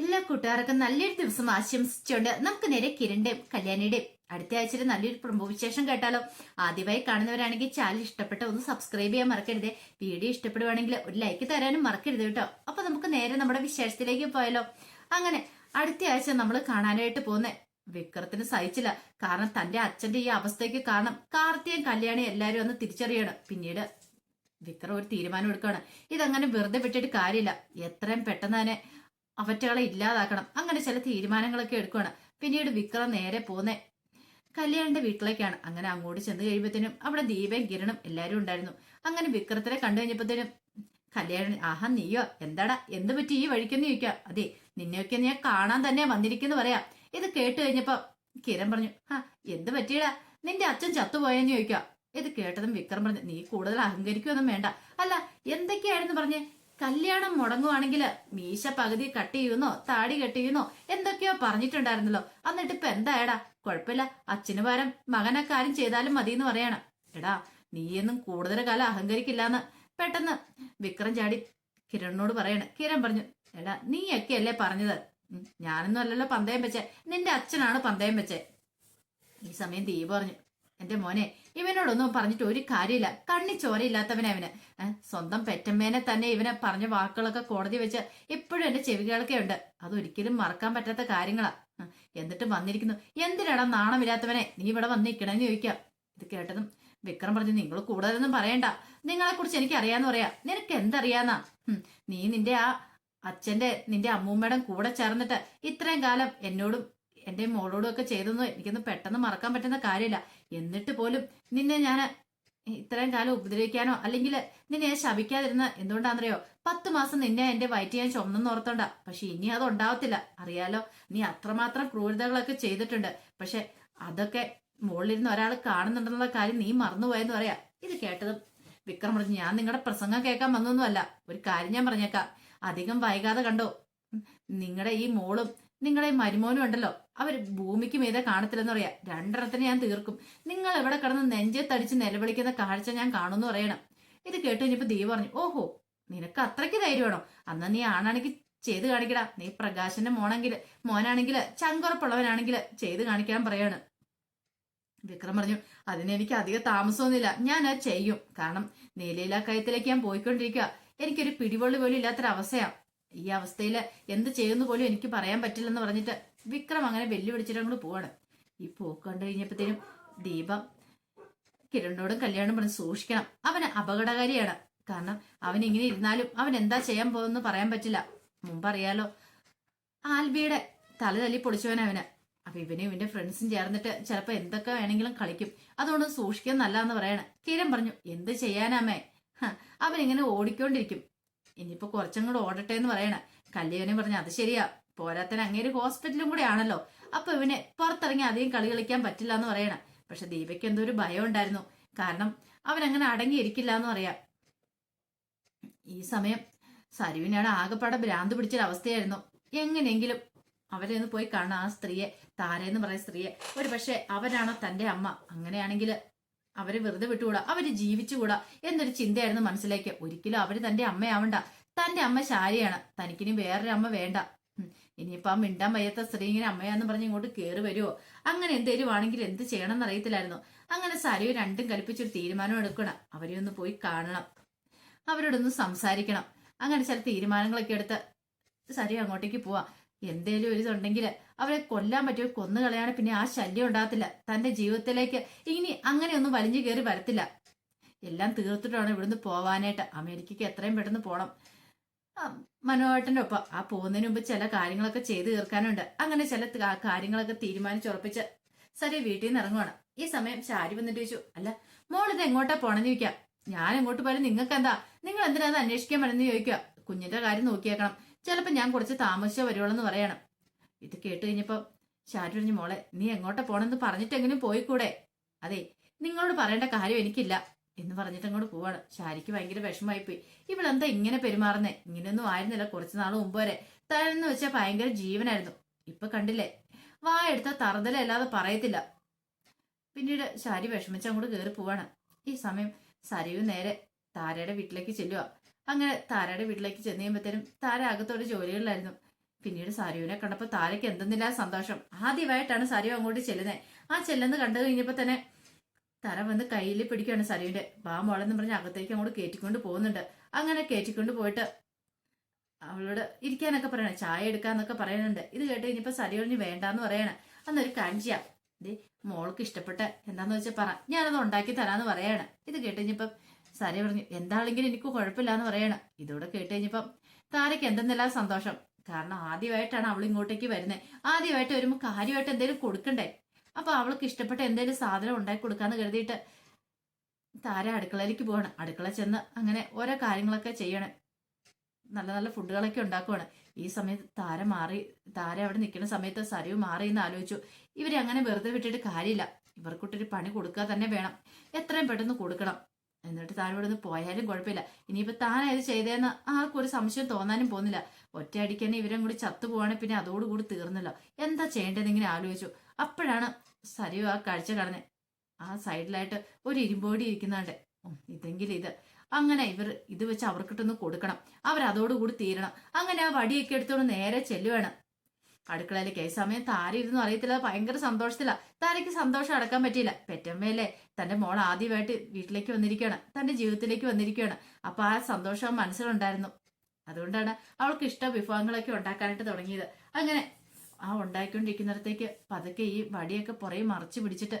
എല്ലാ കൂട്ടുകാർക്കും നല്ലൊരു ദിവസം ആശംസിച്ചുകൊണ്ട് നമുക്ക് നേരെ കിരണിന്റെയും കല്യാണിയുടെയും അടുത്ത ആഴ്ചയിൽ നല്ലൊരു പ്രമുഖ വിശേഷം കേട്ടാലോ. ആദ്യമായി കാണുന്നവരാണെങ്കിൽ ചാനൽ ഇഷ്ടപ്പെട്ട ഒന്ന് സബ്സ്ക്രൈബ് ചെയ്യാൻ മറക്കരുത്. വീഡിയോ ഇഷ്ടപ്പെടുവാണെങ്കിൽ ഒരു ലൈക്ക് തരാനും മറക്കരുത് കേട്ടോ. അപ്പൊ നമുക്ക് നേരെ നമ്മുടെ വിശേഷത്തിലേക്ക് പോയാലോ. അങ്ങനെ അടുത്ത ആഴ്ച നമ്മൾ കാണാനായിട്ട് പോകുന്നേ. വിക്രത്തിന് സഹിച്ചില്ല. കാരണം തന്റെ അച്ഛന്റെ ഈ അവസ്ഥയ്ക്ക് കാരണം കാർത്തിയും കല്യാണി എല്ലാരും ഒന്ന് തിരിച്ചറിയണം. പിന്നീട് വിക്രം ഒരു തീരുമാനം എടുക്കുകയാണ് ഇതങ്ങനെ വെറുതെ വിട്ടിട്ട് കാര്യമില്ല. എത്രയും പെട്ടെന്ന് തന്നെ അവറ്റകളെ ഇല്ലാതാക്കണം. അങ്ങനെ ചില തീരുമാനങ്ങളൊക്കെ എടുക്കുകയാണ് പിന്നീട് വിക്രം നേരെ പോന്നെ. കല്യാണിന്റെ വീട്ടിലേക്കാണ്. അങ്ങനെ അങ്ങോട്ട് ചെന്ന് കഴിയുമ്പോഴത്തേനും അവിടെ ദീപയും കിരണും എല്ലാരും ഉണ്ടായിരുന്നു. അങ്ങനെ വിക്രത്തിനെ കണ്ടു കഴിഞ്ഞപ്പോഴത്തേനും കല്യാണി ആഹാ നീയോ? എന്താടാ? എന്ത് പറ്റി? ഈ വഴിക്കെന്ന് ചോദിക്കാം. അതെ നിന്നെയൊക്കെ ഞാൻ കാണാൻ തന്നെ വന്നിരിക്കുന്നു പറയാം. ഇത് കേട്ട് കഴിഞ്ഞപ്പോ കിരൺ പറഞ്ഞു ആ എന്ത് പറ്റിയടാ? നിന്റെ അച്ഛൻ ചത്തുപോയെന്ന് ചോദിക്കാം. ഇത് കേട്ടതും വിക്രം പറഞ്ഞു നീ കൂടുതൽ അഹങ്കരിക്കൊന്നും വേണ്ട. അല്ല എന്തൊക്കെയായിരുന്നു പറഞ്ഞേ കല്യാണം മുടങ്ങുവാണെങ്കിൽ മീശ പകുതി കട്ട് ചെയ്യുന്നോ താടി കട്ട് ചെയ്യുന്നോ എന്തൊക്കെയോ പറഞ്ഞിട്ടുണ്ടായിരുന്നല്ലോ. എന്നിട്ട് ഇപ്പൊ എന്തായടാ കുഴപ്പമില്ല. അച്ഛന് പകരം മകനെ കാര്യം ചെയ്താലും മതി എന്ന് പറയണം. എടാ നീയൊന്നും കൂടുതൽ കാലം അഹങ്കരിക്കില്ലാന്ന് പെട്ടെന്ന് വിക്രം ചാടി കിരണിനോട് പറയണ. കിരൺ പറഞ്ഞു എടാ നീയൊക്കെ അല്ലേ പറഞ്ഞത്? ഞാനൊന്നും അല്ലല്ലോ പന്തയം വെച്ചേ. നിന്റെ അച്ഛനാണ് പന്തയം വെച്ചേ. ഈ സമയം ദീപ പറഞ്ഞു എന്റെ മോനെ ഇവനോടൊന്നും പറഞ്ഞിട്ട് ഒരു കാര്യമില്ല. കണ്ണി ചോരയില്ലാത്തവനെ അവന് സ്വന്തം പെറ്റമ്മേനെ തന്നെ ഇവനെ പറഞ്ഞ വാക്കുകളൊക്കെ കോടതി വെച്ച് എപ്പോഴും എന്റെ ചെവികളൊക്കെ ഉണ്ട്. അതൊരിക്കലും മറക്കാൻ പറ്റാത്ത കാര്യങ്ങളാ. എന്നിട്ട് വന്നിരിക്കുന്നു. എന്തിനാടാ നാണമില്ലാത്തവനെ? നീ ഇവിടെ വന്നിരിക്കണമെന്ന് ചോദിക്കാം. ഇത് കേട്ടതും വിക്രം പറഞ്ഞു നിങ്ങൾ കൂടുതലൊന്നും പറയണ്ട. നിങ്ങളെ കുറിച്ച് എനിക്ക് അറിയാന്ന് പറയാ. നിനക്ക് എന്തറിയാന്നാ? നീ നിന്റെ ആ അച്ഛന്റെ നിന്റെ അമ്മൂമ്മയുടെ കൂടെ ചേർന്നിട്ട് ഇത്രയും കാലം എന്നോടും എന്റെ മോളോടും ഒക്കെ ചെയ്തൊന്നും എനിക്കൊന്നും പെട്ടെന്ന് മറക്കാൻ പറ്റുന്ന കാര്യമില്ല. എന്നിട്ട് പോലും നിന്നെ ഞാൻ ഇത്രയും കാലം ഉപദ്രവിക്കാനോ അല്ലെങ്കിൽ നിന്നെ ഞാൻ ശപിക്കാതിരുന്ന എന്തുകൊണ്ടാണെന്നറിയോ? പത്ത് മാസം നിന്നെ എന്റെ വയറ്റ് ഞാൻ ചുമന്നെന്ന് ഓർത്തോണ്ട. പക്ഷെ ഇനി അത് ഉണ്ടാവത്തില്ല. അറിയാലോ നീ അത്രമാത്രം ക്രൂരതകളൊക്കെ ചെയ്തിട്ടുണ്ട്. പക്ഷെ അതൊക്കെ മുകളിലിരുന്ന് ഒരാൾ കാണുന്നുണ്ടെന്നുള്ള കാര്യം നീ മറന്നുപോയെന്ന് പറയാ. ഇത് കേട്ടതും വിക്രം പറഞ്ഞു ഞാൻ നിങ്ങളുടെ പ്രസംഗം കേൾക്കാൻ വന്നൊന്നുമല്ല. ഒരു കാര്യം ഞാൻ പറഞ്ഞേക്കാം. അധികം വൈകാതെ കണ്ടോ? നിങ്ങളുടെ ഈ മോളും നിങ്ങളുടെ ഈ മരുമോനും ഉണ്ടല്ലോ. അവർ ഭൂമിക്ക് മീതെ കാണത്തില്ലെന്ന് പറയാ. രണ്ടെണ്ണത്തിന് ഞാൻ തീർക്കും. നിങ്ങൾ എവിടെ കിടന്ന് നെഞ്ചത്തടിച്ച് നിലവിളിക്കുന്ന കാഴ്ച ഞാൻ കാണുമെന്ന് പറയണം. ഇത് കേട്ട് കഴിഞ്ഞപ്പോ ദീപ പറഞ്ഞു ഓഹോ നിനക്ക് അത്രയ്ക്ക് ധൈര്യമാണോ? അന്ന് നീ ആണാണെങ്കിൽ ചെയ്ത് കാണിക്കടാ. നീ പ്രകാശന്റെ മോണെങ്കിൽ മോനാണെങ്കിൽ ചങ്കുറപ്പുള്ളവനാണെങ്കിൽ ചെയ്ത് കാണിക്കാൻ പറയാണ്. വിക്രം പറഞ്ഞു അതിനെനിക്ക് അധികം താമസമൊന്നുമില്ല. ഞാൻ അത് ചെയ്യും. കാരണം നീലയിലാക്കയത്തിലേക്ക് ഞാൻ പോയിക്കൊണ്ടിരിക്കുക എനിക്കൊരു പിടിവള്ളി പോലും ഇല്ലാത്തൊരവസ്ഥയാണ് ഈ അവസ്ഥയിൽ എന്ത് ചെയ്യുന്നു പോലും എനിക്ക് പറയാൻ പറ്റില്ലെന്ന് പറഞ്ഞിട്ട് വിക്രം അങ്ങനെ വെല്ലുവിളിച്ചിട്ട് അങ്ങോട്ട് പോവാണ്. ഈ പോക്ക് കണ്ടു കഴിഞ്ഞപ്പോഴത്തേനും ദീപം കിരണിനോടും കല്യാണം പറഞ്ഞ് സൂക്ഷിക്കണം. അവന് അപകടകാരിയാണ്. കാരണം അവൻ ഇങ്ങനെ ഇരുന്നാലും അവൻ എന്താ ചെയ്യാൻ പോകുന്നു പറയാൻ പറ്റില്ല. മുമ്പറിയാലോ ആൽബിയുടെ തല തല്ലി പൊളിച്ചവനവന് അപ്പൊ ഇവനും ഇവന്റെ ഫ്രണ്ട്സും ചേർന്നിട്ട് ചിലപ്പോ എന്തൊക്കെ വേണമെങ്കിലും കളിക്കും. അതുകൊണ്ട് സൂക്ഷിക്കാൻ നല്ലതെന്ന് പറയണം. കിരൺ പറഞ്ഞു എന്ത് ചെയ്യാനാമേ അവനിങ്ങനെ ഓടിക്കൊണ്ടിരിക്കും. ഇനിയിപ്പോ കുറച്ചും കൂടെ ഓടട്ടെ എന്ന് പറയണ. കല്യാണി പറഞ്ഞ അത് ശരിയാ. പോരാത്തന് അങ്ങേര് ഹോസ്പിറ്റലും കൂടെ ആണല്ലോ. അപ്പൊ ഇവനെ പുറത്തിറങ്ങി അധികം കളി കളിക്കാൻ പറ്റില്ല എന്ന് പറയണ. പക്ഷെ ദീപയ്ക്ക് എന്തോ ഒരു ഭയം ഉണ്ടായിരുന്നു. കാരണം അവൻ അങ്ങനെ അടങ്ങിയിരിക്കില്ല എന്ന് പറയാം. ഈ സമയം സരുവിനാണ് ആകെപ്പാടെ ഭ്രാന്ത് പിടിച്ചൊരവസ്ഥയായിരുന്നു എങ്ങനെയെങ്കിലും അവരെ ഒന്ന് പോയി കാണാം ആ സ്ത്രീയെ താരെന്ന് പറയുന്ന സ്ത്രീയെ. ഒരു പക്ഷെ അവരാണോ തന്റെ അമ്മ? അങ്ങനെയാണെങ്കിൽ അവരെ വെറുതെ വിട്ടുകൂടാ? അവർ ജീവിച്ചുകൂടാ? എന്നൊരു ചിന്തയായിരുന്നു മനസ്സിലേക്ക്. ഒരിക്കലും അവർ തന്റെ അമ്മയാവണ്ട. തന്റെ അമ്മ ശാരിയാണ്. തനിക്കിനി വേറൊരു അമ്മ വേണ്ട ഇനിയിപ്പം മിണ്ടാൻ വയ്യാത്ത സ്ത്രീ ഇങ്ങനെ അമ്മയാന്ന് പറഞ്ഞ് ഇങ്ങോട്ട് കയറി വരുമോ അങ്ങനെ എന്തേലും ആണെങ്കിൽ എന്ത് ചെയ്യണം എന്നറിയത്തില്ലായിരുന്നു അങ്ങനെ സരിയോ രണ്ടും കൽപ്പിച്ചൊരു തീരുമാനം എടുക്കണം. അവരെ ഒന്ന് പോയി കാണണം. അവരോടൊന്ന് സംസാരിക്കണം. അങ്ങനെ ചില തീരുമാനങ്ങളൊക്കെ എടുത്ത് സരി അങ്ങോട്ടേക്ക് പോവാം. എന്തേലും ഒരു ഇതുണ്ടെങ്കിൽ അവരെ കൊല്ലാൻ പറ്റിയ കൊന്നു കളയാണ് പിന്നെ ആ ശല്യം ഉണ്ടാകത്തില്ല. തന്റെ ജീവിതത്തിലേക്ക് ഇനി അങ്ങനെയൊന്നും വലിഞ്ഞു കയറി വരത്തില്ല. എല്ലാം തീർത്തിട്ടാണ് ഇവിടുന്ന് പോവാനായിട്ട്. അമേരിക്കയ്ക്ക് എത്രയും പെട്ടെന്ന് പോണം. ആ, മനോഹേട്ടന്റെ ഒപ്പം. ആ പോകുന്നതിന് മുമ്പ് ചില കാര്യങ്ങളൊക്കെ ചെയ്തു തീർക്കാനുണ്ട്. അങ്ങനെ ചില കാര്യങ്ങളൊക്കെ തീരുമാനിച്ചുറപ്പിച്ച് സരി വീട്ടിൽ നിന്ന് ഇറങ്ങുവാണ്. ഈ സമയം ശാരി വന്നിട്ട് ചോദിച്ചു അല്ല മോൾ ഇത് എങ്ങോട്ടാ പോണെന്ന് ചോദിക്കാം. ഞാൻ എങ്ങോട്ട് പോയാലും നിങ്ങൾക്ക് എന്താ നിങ്ങൾ എന്തിനാ അന്വേഷിക്കാൻ വരുന്നത് ചോദിക്കുക. കുഞ്ഞിന്റെ കാര്യം നോക്കിയേക്കണം. ചിലപ്പോ ഞാൻ കുറച്ച് താമസിച്ചേ വരുവുള്ളൂ പറയണം. ഇത് കേട്ട് കഴിഞ്ഞപ്പോൾ ഷാരു പറഞ്ഞു മോളെ നീ എങ്ങോട്ടാ പോണെന്ന് പറഞ്ഞിട്ടെങ്കിലും പോയിക്കൂടെ? അതെ നിങ്ങളോട് പറയേണ്ട കാര്യം എനിക്കില്ല. എന്ന് പറഞ്ഞിട്ട് അങ്ങോട്ട് പോവാണ്. ഷാരിക്ക് ഭയങ്കര വിഷമമായി പോയി ഇവളെന്താ ഇങ്ങനെ പെരുമാറുന്നേ? ഇങ്ങനെയൊന്നും ആയിരുന്നില്ല കുറച്ച് നാൾ മുമ്പ് വരെ. തഴന്ന് വെച്ചാൽ ഭയങ്കര ജീവനായിരുന്നു. ഇപ്പൊ കണ്ടില്ലേ? വാ എടുത്ത തറുതലല്ലാതെ പറയത്തില്ല. പിന്നീട് ഷാരി വിഷമിച്ച് അങ്ങോട്ട് കയറി പോവാണ്. ഈ സമയം സരിയു നേരെ താരയുടെ വീട്ടിലേക്ക് ചെല്ലുക അങ്ങനെ താരയുടെ വീട്ടിലേക്ക് ചെന്ന് കഴിയുമ്പോഴത്തേനും താര അകത്തോടെ ജോലികളിലായിരുന്നു. പിന്നീട് സാരിയുവിനെ കണ്ടപ്പോൾ താരയ്ക്ക് എന്തെന്നില്ല സന്തോഷം. ആദ്യമായിട്ടാണ് സാരിയു അങ്ങോട്ട് ചെല്ലുന്നത് ആ ചെല്ലെന്ന് കണ്ടു കഴിഞ്ഞപ്പോൾ തന്നെ തര വന്ന് കയ്യിൽ പിടിക്കുകയാണ് സരുവിന്റെ വാ മോളെന്ന് പറഞ്ഞ് അകത്തേക്ക് അങ്ങോട്ട് കയറ്റിക്കൊണ്ട് പോകുന്നുണ്ട്. അങ്ങനെ കയറ്റിക്കൊണ്ട് പോയിട്ട് അവളോട് ഇരിക്കാനൊക്കെ പറയണം ചായ എടുക്കാന്നൊക്കെ പറയുന്നുണ്ട് ഇത് കേട്ട് കഴിഞ്ഞപ്പോൾ സരി പറഞ്ഞ് വേണ്ടാന്ന് പറയണം. അന്നൊരു ദേ മോൾക്ക് ഇഷ്ടപ്പെട്ട എന്താന്ന് വെച്ചാൽ പറ. ഞാനത് ഉണ്ടാക്കി തരാന്ന് പറയാണ്. ഇത് കേട്ട് സരി പറഞ്ഞു എന്താണെങ്കിലും എനിക്ക് കുഴപ്പമില്ലാന്ന് പറയണം. ഇതോടെ കേട്ട് കഴിഞ്ഞപ്പം താരയ്ക്ക് എന്തെന്നില്ല സന്തോഷം. കാരണം ആദ്യമായിട്ടാണ് അവൾ ഇങ്ങോട്ടേക്ക് വരുന്നത് ആദ്യമായിട്ട് വരുമ്പോൾ കാര്യമായിട്ട് എന്തെങ്കിലും കൊടുക്കണ്ടേ? അപ്പൊ അവൾക്ക് ഇഷ്ടപ്പെട്ട എന്തെങ്കിലും സാധനം ഉണ്ടാക്കി കൊടുക്കാന്ന് കരുതിയിട്ട് താര അടുക്കളയിലേക്ക് പോവാണ്. അടുക്കള ചെന്ന് അങ്ങനെ ഓരോ കാര്യങ്ങളൊക്കെ ചെയ്യണേ. നല്ല നല്ല ഫുഡുകളൊക്കെ ഉണ്ടാക്കുവാണ്. ഈ സമയത്ത് താര മാറി താര അവിടെ നിൽക്കുന്ന സമയത്ത് സരിവ് മാറി എന്ന് ആലോചിച്ചു. ഇവരെ അങ്ങനെ വെറുതെ വിട്ടിട്ട് കാര്യമില്ല. ഇവർക്കൊട്ടൊരു പണി കൊടുക്കുക തന്നെ വേണം. എത്രയും പെട്ടെന്ന് കൊടുക്കണം. എന്നിട്ട് താൻ ഇവിടെ നിന്ന് പോയാലും കുഴപ്പമില്ല. ഇനിയിപ്പോ താൻ ചെയ്തതെന്ന് ആർക്കും ഒരു സംശയം തോന്നാനും പോകുന്നില്ല. ഒറ്റയടിക്ക് തന്നെ ഇവരും കൂടി ചത്തു പോവാണെങ്കിൽ പിന്നെ അതോടുകൂടി തീർന്നല്ലോ. എന്താ ചെയ്യേണ്ടതെന്ന് ഇങ്ങനെ ആലോചിച്ചു. അപ്പോഴാണ് സരിയോ ആ കാഴ്ച കാണുന്നത് ആ സൈഡിലായിട്ട് ഒരു ഇരുമ്പോടി ഇരിക്കുന്നുണ്ട്. ഇതെങ്കിൽ ഇത്. അങ്ങനെ ഇവർ ഇത് വെച്ച് അവർക്കിട്ടൊന്ന് കൊടുക്കണം. അവർ അതോടുകൂടി തീരണം. അങ്ങനെ ആ വടിയൊക്കെ എടുത്തോണ്ട് നേരെ ചെല്ലുവാണ്. അടുക്കളയിലേക്ക് ഈ സമയം താര ഇരുന്നു അറിയത്തില്ല ഭയങ്കര സന്തോഷത്തില്ല താരയ്ക്ക് സന്തോഷം അടക്കാൻ പറ്റിയില്ല. പെറ്റമ്മയല്ലേ തന്റെ മോൾ ആദ്യമായിട്ട് വീട്ടിലേക്ക് വന്നിരിക്കുകയാണ്. തന്റെ ജീവിതത്തിലേക്ക് വന്നിരിക്കുകയാണ്. അപ്പൊ ആ സന്തോഷം മനസ്സിലുണ്ടായിരുന്നു. അതുകൊണ്ടാണ് അവൾക്ക് ഇഷ്ട വിഭവങ്ങളൊക്കെ ഉണ്ടാക്കാനായിട്ട് തുടങ്ങിയത്. അങ്ങനെ ആ ഉണ്ടാക്കിക്കൊണ്ടിരിക്കുന്നിടത്തേക്ക് പതുക്കെ ഈ വടിയൊക്കെ പുറകെ മറച്ചു പിടിച്ചിട്ട്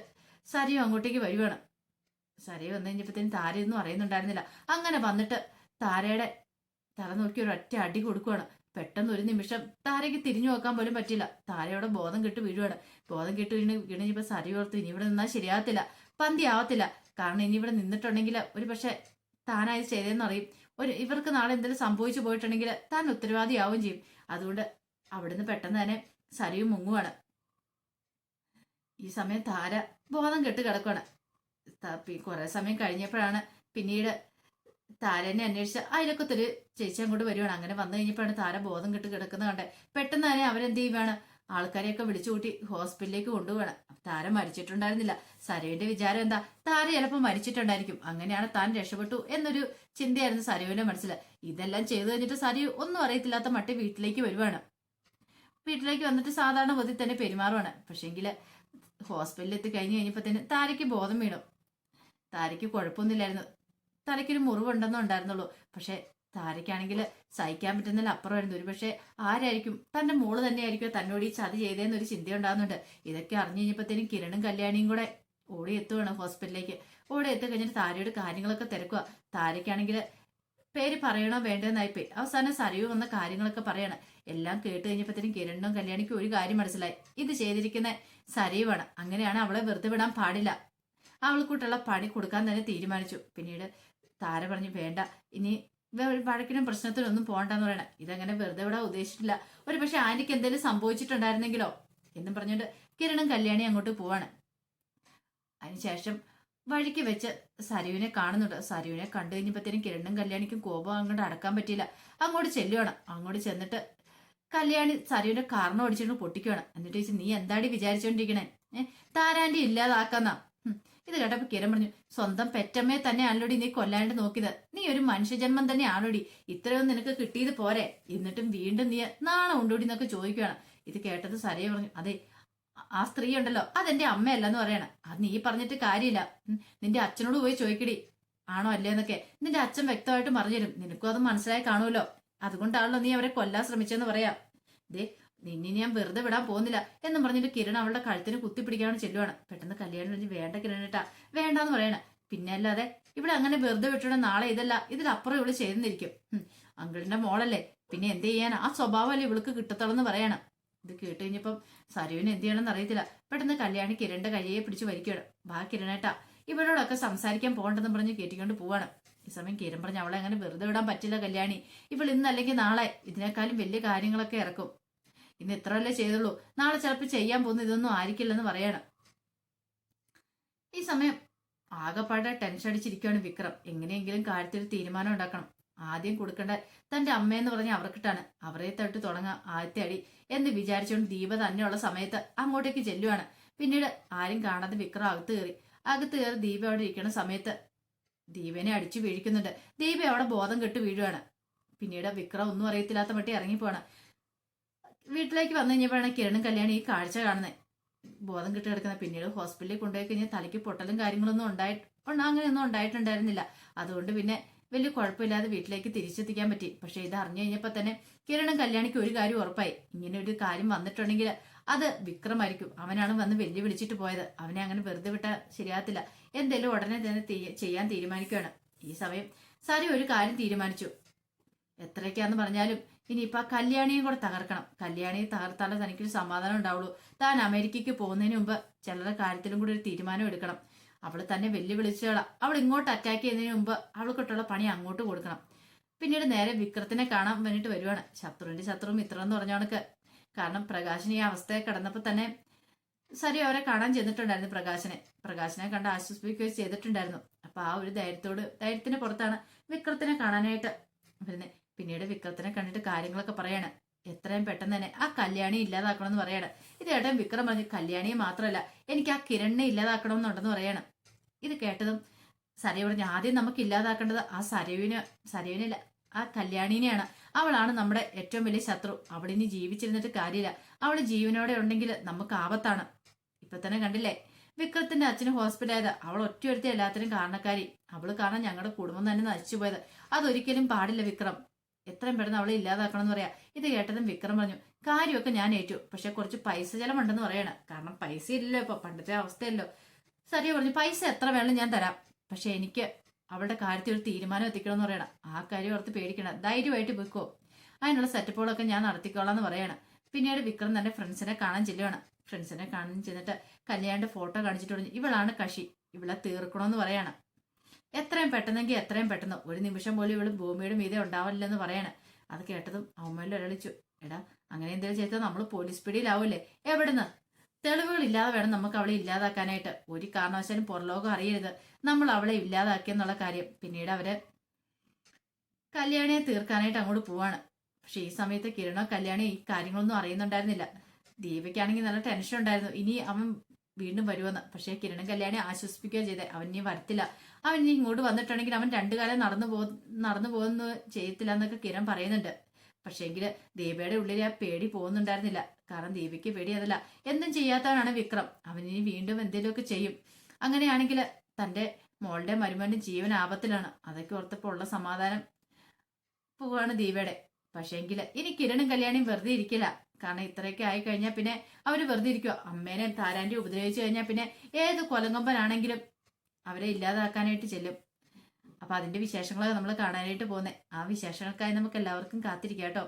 സരിയോ അങ്ങോട്ടേക്ക് വരുവാണ്. സരിയോ വന്നു കഴിഞ്ഞപ്പോഴത്തേനും താരയൊന്നും അറിയുന്നുണ്ടായിരുന്നില്ല. അങ്ങനെ വന്നിട്ട് താരയുടെ തല നോക്കി ഒരു ഒറ്റ അടി കൊടുക്കുവാണ്. പെട്ടെന്ന് ഒരു നിമിഷം താരയ്ക്ക് തിരിഞ്ഞു നോക്കാൻ പോലും പറ്റില്ല താരയുടെ ബോധം കെട്ട് വീഴുവാണ്. ബോധം കെട്ട് വീണ് വീണിപ്പോ സരി ഓർത്ത് ഇനി ഇവിടെ നിന്നാൽ ശരിയാകത്തില്ല പന്തി ആവത്തില്ല. കാരണം ഇനി ഇവിടെ നിന്നിട്ടുണ്ടെങ്കിൽ ഒരു പക്ഷെ താനായി ചെയ്തതെന്ന് അറിയും. ഒരു ഇവർക്ക് നാളെ എന്തെങ്കിലും സംഭവിച്ചു പോയിട്ടുണ്ടെങ്കിൽ താൻ ഉത്തരവാദിയാവും ചെയ്യും. അതുകൊണ്ട് അവിടുന്ന് പെട്ടെന്ന് തന്നെ സരിയും മുങ്ങുവാണ്. ഈ സമയം താര ബോധം കെട്ട് കിടക്കുവാണ്. കുറെ സമയം കഴിഞ്ഞപ്പോഴാണ് പിന്നീട് താരനെ അന്വേഷിച്ച് ഒരു ചേച്ചി അങ്ങോട്ട് വരുവാണ്. അങ്ങനെ വന്നു കഴിഞ്ഞപ്പോഴാണ് താര ബോധം കെട്ട് കിടക്കുന്നത് കണ്ടേ. പെട്ടെന്ന് തന്നെ അവരെന്ത് ചെയ്യുവാണ്? ആൾക്കാരെയൊക്കെ വിളിച്ചു കൂട്ടി ഹോസ്പിറ്റലിലേക്ക് കൊണ്ടുപോകണം താര മരിച്ചിട്ടുണ്ടായിരുന്നില്ല. സരുവിന്റെ വിചാരം എന്താ? താര ചിലപ്പോൾ മരിച്ചിട്ടുണ്ടായിരിക്കും. അങ്ങനെയാണ് താൻ രക്ഷപ്പെട്ടു എന്നൊരു ചിന്തയായിരുന്നു സരുവിന്റെ മനസ്സിൽ ഇതെല്ലാം ചെയ്തു കഴിഞ്ഞിട്ട് സരു ഒന്നും അറിയത്തില്ലാത്ത മട്ടി വീട്ടിലേക്ക് വരുവാണ്. വീട്ടിലേക്ക് വന്നിട്ട് സാധാരണ ഗതി തന്നെ പെരുമാറുവാണ്. പക്ഷേങ്കിൽ ഹോസ്പിറ്റലിൽ എത്തി കഴിഞ്ഞ് കഴിഞ്ഞപ്പോൾ തന്നെ താരയ്ക്ക് ബോധം വീണു. താരയ്ക്ക് കുഴപ്പമൊന്നുമില്ലായിരുന്നു. തലയ്ക്കൊരു മുറിവുണ്ടെന്നേ ഉണ്ടായിരുന്നുള്ളൂ. പക്ഷെ താരയ്ക്കാണെങ്കിൽ സഹിക്കാൻ പറ്റുന്നതിൽ അപ്പുറമായിരുന്നു. ഒരു പക്ഷേ ആരായിരിക്കും? തന്റെ മോൾ തന്നെയായിരിക്കും തന്നോട് ഈ ചതി ചെയ്തതെന്നൊരു ചിന്ത ഉണ്ടാകുന്നുണ്ട് ഇതൊക്കെ അറിഞ്ഞു കഴിഞ്ഞപ്പോഴത്തേനും കിരണും കല്യാണിയും കൂടെ ഓടി എത്തുവാണ് ഹോസ്പിറ്റലിലേക്ക്. ഓടി എത്തി കഴിഞ്ഞിട്ട് താരയുടെ കാര്യങ്ങളൊക്കെ തിരക്കുക. താരയ്ക്കാണെങ്കിൽ പേര് പറയണോ വേണ്ടെന്നായിപ്പോയി അവസാനം സരയു വന്ന കാര്യങ്ങളൊക്കെ പറയാണ്. എല്ലാം കേട്ട് കഴിഞ്ഞപ്പോഴത്തേനും കിരണിനും കല്യാണിക്കും ഒരു കാര്യം മനസ്സിലായി. ഇത് ചെയ്തിരിക്കുന്ന സരയുവാണ്. അങ്ങനെയാണ് അവളെ വെറുതെ വിടാൻ പാടില്ല. അവൾക്കൂട്ടുള്ള പണി കൊടുക്കാൻ തന്നെ തീരുമാനിച്ചു. പിന്നീട് താര പറഞ്ഞു വേണ്ട ഇനി വഴക്കിനും പ്രശ്നത്തിനും ഒന്നും പോകണ്ടെന്ന് പറയണം. ഇതങ്ങനെ വെറുതെ വിടാൻ ഉദ്ദേശിച്ചിട്ടില്ല. ഒരു പക്ഷെ ആന്റിക്ക് എന്തെങ്കിലും സംഭവിച്ചിട്ടുണ്ടായിരുന്നെങ്കിലോ? എന്നും പറഞ്ഞുകൊണ്ട് കിരണും കല്യാണി അങ്ങോട്ട് പോവാണ്. അതിനുശേഷം വഴിക്ക് വെച്ച് സരുവിനെ കാണുന്നുണ്ട്. സരുവിനെ കണ്ടു കഴിഞ്ഞപ്പോഴത്തേനും കിരണും കല്യാണിക്കും കോപം അങ്ങോട്ട് അടക്കാൻ പറ്റിയില്ല. അങ്ങോട്ട് ചെല്ലുവാണ്. അങ്ങോട്ട് ചെന്നിട്ട് കല്യാണി സരുവിന്റെ കാരണം ഓടിച്ചിട്ട് പൊട്ടിക്കുവാണ്. എന്നിട്ട് ചോദിച്ചു നീ എന്താടി വിചാരിച്ചോണ്ടിരിക്കണേ? ഏഹ് താരാന്റി ഇല്ലാതാക്കാന്നാ. ഇത് കേട്ടപ്പോ കിരൺ പറഞ്ഞു സ്വന്തം പെറ്റമ്മയെ തന്നെ ആണല്ലോടി നീ കൊല്ലാണ്ട് നോക്കിയത്. നീ ഒരു മനുഷ്യജന്മം തന്നെ ആണോടി ഇത്രയൊന്നും നിനക്ക് കിട്ടിയത് പോരെ. എന്നിട്ടും വീണ്ടും നീ നാണം ഉണ്ടോടി എന്നൊക്കെ ചോദിക്കുകയാണ് ഇത് കേട്ടത് സരയെ പറഞ്ഞു അതെ ആ സ്ത്രീ ഉണ്ടല്ലോ അതെന്റെ അമ്മയല്ലെന്ന് പറയണം. അത് നീ പറഞ്ഞിട്ട് കാര്യമില്ല. നിന്റെ അച്ഛനോട് പോയി ചോദിക്കടി. ആണോ അല്ലേ എന്നൊക്കെ. നിന്റെ അച്ഛൻ വ്യക്തമായിട്ട് പറഞ്ഞുതരും നിനക്കും അത് മനസ്സിലായി കാണുമല്ലോ. അതുകൊണ്ടാണല്ലോ നീ അവരെ കൊല്ലാൻ ശ്രമിച്ചെന്ന് പറയാം. ദേ നിന്നെ ഞാൻ വെറുതെ വിടാൻ പോകുന്നില്ല എന്ന് പറഞ്ഞിട്ട് കിരൺ അവളുടെ കഴുത്തിന് കുത്തിപ്പിടിക്കാണ് ചെല്ലുവാണ്. പെട്ടെന്ന് കല്യാണം കഴിഞ്ഞ് വേണ്ട കിരണേട്ടാ വേണ്ടാന്ന് പറയണ. പിന്നെ അല്ലാതെ ഇവിടെ അങ്ങനെ വെറുതെ വിട്ടിട നാളെ ഇതല്ല. ഇതിലപ്പുറം ഇവൾ ചെയ്തെന്നിരിക്കും അങ്കിളിന്റെ മോളല്ലേ. പിന്നെ എന്ത് ചെയ്യാൻ ആ സ്വഭാവമല്ലേ ഇവൾക്ക് കിട്ടത്തുള്ളെന്ന് പറയണം. ഇത് കേട്ട് കഴിഞ്ഞപ്പം സരുവിന് എന്ത് ചെയ്യണമെന്ന് അറിയത്തില്ല. പെട്ടെന്ന് കല്യാണി കിരണിന്റെ കയ്യെ പിടിച്ച് വലിക്കുകയാണ്. വാ കിരണേട്ടാ ഇവരോടൊക്കെ സംസാരിക്കാൻ പോകണ്ടെന്ന് പറഞ്ഞ് കേട്ടിക്കൊണ്ട് പോവാണ്. ഈ സമയം കിരൺ പറഞ്ഞ് അവളെ അങ്ങനെ വെറുതെ വിടാൻ പറ്റില്ല കല്യാണി. ഇവൾ ഇന്നല്ലെങ്കിൽ നാളെ. ഇതിനേക്കാളും വലിയ കാര്യങ്ങളൊക്കെ ഇറക്കും. ഇന്ന് ഇത്രയല്ലേ ചെയ്തുള്ളൂ. നാളെ ചിലപ്പോൾ ചെയ്യാൻ പോകുന്ന ഇതൊന്നും ആയിരിക്കില്ലെന്ന് പറയണം. ഈ സമയം ആകെപ്പാടെ ടെൻഷൻ അടിച്ചിരിക്കുകയാണ് വിക്രം. എങ്ങനെയെങ്കിലും കാര്യത്തിൽ തീരുമാനം ഉണ്ടാക്കണം. ആദ്യം കൊടുക്കേണ്ട തന്റെ അമ്മയെന്ന് പറഞ്ഞ അവർക്കിട്ടാണ്. അവരെ തട്ട് തുടങ്ങാം ആദ്യത്തെ അടി എന്ന് വിചാരിച്ചുകൊണ്ട് ദീപ തന്നെയുള്ള സമയത്ത് അങ്ങോട്ടേക്ക് ചെല്ലുവാണ്. പിന്നീട് ആരും കാണാതെ വിക്രം അകത്ത് കയറി. അകത്ത് കയറി ദീപ അവിടെ ഇരിക്കുന്ന സമയത്ത് ദീപനെ അടിച്ചു വീഴിക്കുന്നുണ്ട്. ദീപ അവിടെ ബോധം കെട്ട് വീഴുവാണ്. പിന്നീട് വിക്രം ഒന്നും അറിയത്തില്ലാത്ത മട്ടി ഇറങ്ങിപ്പോവാണ്. വീട്ടിലേക്ക് വന്നു കഴിഞ്ഞപ്പോഴാണ് കിരണും കല്യാണി ഈ കാഴ്ച കാണുന്നത് ബോധം കിട്ടി കിടക്കുന്ന പിന്നീട് ഹോസ്പിറ്റലിൽ കൊണ്ടുപോയി കഴിഞ്ഞാൽ തലയ്ക്ക് പൊട്ടലും കാര്യങ്ങളൊന്നും ഉണ്ടായിട്ട് ഉണ്ട് അങ്ങനെയൊന്നും ഉണ്ടായിട്ടുണ്ടായിരുന്നില്ല. അതുകൊണ്ട് പിന്നെ വലിയ കുഴപ്പമില്ലാതെ വീട്ടിലേക്ക് തിരിച്ചെത്തിക്കാൻ പറ്റി. പക്ഷെ ഇത് അറിഞ്ഞു കഴിഞ്ഞപ്പോൾ തന്നെ കിരണും കല്യാണിക്ക് ഒരു കാര്യം ഉറപ്പായി. ഇങ്ങനെ ഒരു കാര്യം വന്നിട്ടുണ്ടെങ്കിൽ അത് വിക്രമായിരിക്കും. അവനാണ് വന്ന് വെല്ലുവിളിച്ചിട്ട് പോയത്. അവനെ അങ്ങനെ വെറുതെ വിട്ടാൽ ശരിയാകത്തില്ല. എന്തേലും ഉടനെ തന്നെ ചെയ്യാൻ തീരുമാനിക്കുകയാണ്. ഈ സമയം സാരി ഒരു കാര്യം തീരുമാനിച്ചു. എത്രയൊക്കെയാന്ന് പറഞ്ഞാലും ഇനിയിപ്പോ ആ കല്യാണിയും കൂടെ തകർക്കണം. കല്യാണിയെ തകർത്താലേ തനിക്കൊരു സമാധാനം ഉണ്ടാവുള്ളൂ. താൻ അമേരിക്കയ്ക്ക് പോകുന്നതിന് മുമ്പ് ചിലരുടെ കാര്യത്തിലും കൂടി ഒരു തീരുമാനം എടുക്കണം. അവൾ തന്നെ വെല്ലുവിളിച്ചോളാം അവൾ ഇങ്ങോട്ട് അറ്റാക്ക് ചെയ്യുന്നതിന് മുമ്പ് അവൾക്കിട്ടുള്ള പണി അങ്ങോട്ട് കൊടുക്കണം. പിന്നീട് നേരെ വിക്രത്തിനെ കാണാൻ വേണ്ടിട്ട് വരുവാണ്. ശത്രുവിന്റെ ശത്രു മിത്രം എന്ന് പറഞ്ഞ കണക്ക് കാരണം പ്രകാശിന് ഈ അവസ്ഥയെ കടന്നപ്പോൾ തന്നെ സരി അവരെ കാണാൻ ചെന്നിട്ടുണ്ടായിരുന്നു പ്രകാശനെ. പ്രകാശനെ കണ്ട് ആശ്വസിപ്പിക്കുകയും ചെയ്തിട്ടുണ്ടായിരുന്നു. അപ്പൊ ആ ഒരു ധൈര്യത്തോട് ധൈര്യത്തിന് പുറത്താണ് വിക്രത്തിനെ കാണാനായിട്ട് വരുന്നത് പിന്നീട് വിക്രത്തിനെ കണ്ടിട്ട് കാര്യങ്ങളൊക്കെ പറയാണ്. എത്രയും പെട്ടെന്ന് തന്നെ ആ കല്യാണി ഇല്ലാതാക്കണമെന്ന് പറയാണ്. ഇത് ഏട്ടൻ വിക്രം പറഞ്ഞു കല്യാണിയെ മാത്രമല്ല എനിക്ക് ആ കിരണിനെ ഇല്ലാതാക്കണമെന്നുണ്ടെന്ന് പറയാണ്. ഇത് കേട്ടതും സരയു പറഞ്ഞു ആദ്യം നമുക്ക് ഇല്ലാതാക്കേണ്ടത് ആ സരയുവിന് സരയുവിനില്ല ആ കല്യാണിനെയാണ്. അവളാണ് നമ്മുടെ ഏറ്റവും വലിയ ശത്രു. അവളിനി ജീവിച്ചിരുന്നിട്ട് കാര്യമില്ല. അവൾ ജീവനോടെ ഉണ്ടെങ്കിൽ നമുക്ക് ആപത്താണ്. ഇപ്പൊ തന്നെ കണ്ടില്ലേ? വിക്രത്തിന്റെ അച്ഛന് ഹോസ്പിറ്റലായത്. അവൾ ഒറ്റയൊരുത്തി എല്ലാത്തിനും കാരണക്കാരി. അവൾ കാരണം ഞങ്ങളുടെ കുടുംബം തന്നെ നശിച്ചു പോയത് അതൊരിക്കലും പാടില്ല വിക്രം. എത്രയും പെട്ടെന്ന് അവളെ ഇല്ലാതാക്കണം എന്ന് പറയാ. ഇത് കേട്ടതും വിക്രം പറഞ്ഞു കാര്യമൊക്കെ ഞാൻ ഏറ്റു പക്ഷെ കുറച്ച് പൈസ ചെലവുണ്ടെന്ന് പറയണം. കാരണം പൈസ ഇല്ലല്ലോ ഇപ്പൊ പണ്ടത്തെ അവസ്ഥയല്ലോ. സരിയ പറഞ്ഞു പൈസ എത്ര വേണം ഞാൻ തരാം. പക്ഷെ എനിക്ക് അവളുടെ കാര്യത്തിൽ ഒരു തീരുമാനം എത്തിക്കണം എന്ന് പറയണം. ആ കാര്യം ഓർത്ത് പേടിക്കണം ധൈര്യമായിട്ട് വിൽക്കോ അതിനുള്ള സെറ്റപ്പുകളൊക്കെ ഞാൻ നടത്തിക്കോളാം എന്ന് പറയണം. പിന്നീട് വിക്രം തന്റെ ഫ്രണ്ട്സിനെ കാണാൻ ചെല്ലുവാണ്. ഫ്രണ്ട്സിനെ കാണാൻ ചെന്നിട്ട് കല്യാണിന്റെ ഫോട്ടോ കാണിച്ചിട്ട് പറഞ്ഞു ഇവളാണ് കഷി. ഇവളെ തീർക്കണമെന്ന് പറയാണ്. എത്രയും പെട്ടെന്നെങ്കിൽ എത്രയും പെട്ടെന്ന് ഒരു നിമിഷം പോലും ഇവൾ ഭൂമിയുടെ മീതെ ഉണ്ടാവില്ലെന്ന് പറയണേ. അത് കേട്ടതും അവന്മാരിൽ ഒരളിച്ചു. എടാ അങ്ങനെ എന്തെങ്കിലും ചെയ്താൽ നമ്മൾ പോലീസ് പിടിയിലാവൂലേ? എവിടുന്ന്? തെളിവുകൾ ഇല്ലാതെ വേണം നമുക്ക് അവളെ ഇല്ലാതാക്കാനായിട്ട്. ഒരു കാരണവശാലും പുറലോകം അറിയരുത്. നമ്മൾ അവളെ ഇല്ലാതാക്കിയെന്നുള്ള കാര്യം. പിന്നീട് അവർ കല്യാണിയെ തീർക്കാനായിട്ട് അങ്ങോട്ട് പോവാണ്. പക്ഷെ ഈ സമയത്ത് കിരണോ കല്യാണി ഈ കാര്യങ്ങളൊന്നും അറിയുന്നുണ്ടായിരുന്നില്ല. ദീപയ്ക്കാണെങ്കിൽ നല്ല ടെൻഷൻ ഉണ്ടായിരുന്നു ഇനി അവൻ വീണ്ടും വരുമെന്ന്. പക്ഷേ കിരണും കല്യാണി ആശ്വസിപ്പിക്കുകയോ ചെയ്തേ. അവൻ ഇനി വരത്തില്ല. അവൻ ഇനി ഇങ്ങോട്ട് വന്നിട്ടുണ്ടെങ്കിൽ അവൻ രണ്ടു കാലം നടന്നു പോ നടന്നു പോകുന്നു ചെയ്യത്തില്ല എന്നൊക്കെ കിരൺ പറയുന്നുണ്ട്. പക്ഷേങ്കിൽ ദീപയുടെ ഉള്ളിൽ ആ പേടി പോകുന്നുണ്ടായിരുന്നില്ല. കാരണം ദീപയ്ക്ക് പേടി അതല്ല എന്തും ചെയ്യാത്തവനാണ് വിക്രം. അവൻ ഇനി വീണ്ടും എന്തെങ്കിലുമൊക്കെ ചെയ്യും. അങ്ങനെയാണെങ്കിൽ തന്റെ മോളുടെ മരുമോന്റെ ജീവൻ ആപത്തിലാണ്. അതൊക്കെ ഓർത്തപ്പോൾ ഉള്ള സമാധാനം പോവാണ് ദീപയുടെ പക്ഷേങ്കിൽ ഇനി കിരണും കല്യാണിയും വെറുതെ ഇരിക്കില്ല. കാരണം ഇത്രയൊക്കെ ആയി കഴിഞ്ഞാൽ പിന്നെ അവർ വെറുതെ ഇരിക്കുക അമ്മേനെ താരാന്റെ ഉപദ്രവിച്ചു കഴിഞ്ഞാൽ പിന്നെ ഏത് കൊലങ്കമ്പനാണെങ്കിലും അവരെ ഇല്ലാതാക്കാനായിട്ട് ചെല്ലും. അപ്പൊ അതിന്റെ വിശേഷങ്ങളൊക്കെ നമ്മൾ കാണാനായിട്ട് പോകുന്നത് ആ വിശേഷങ്ങൾക്കായി നമുക്ക് എല്ലാവർക്കും കാത്തിരിക്കാം കേട്ടോ.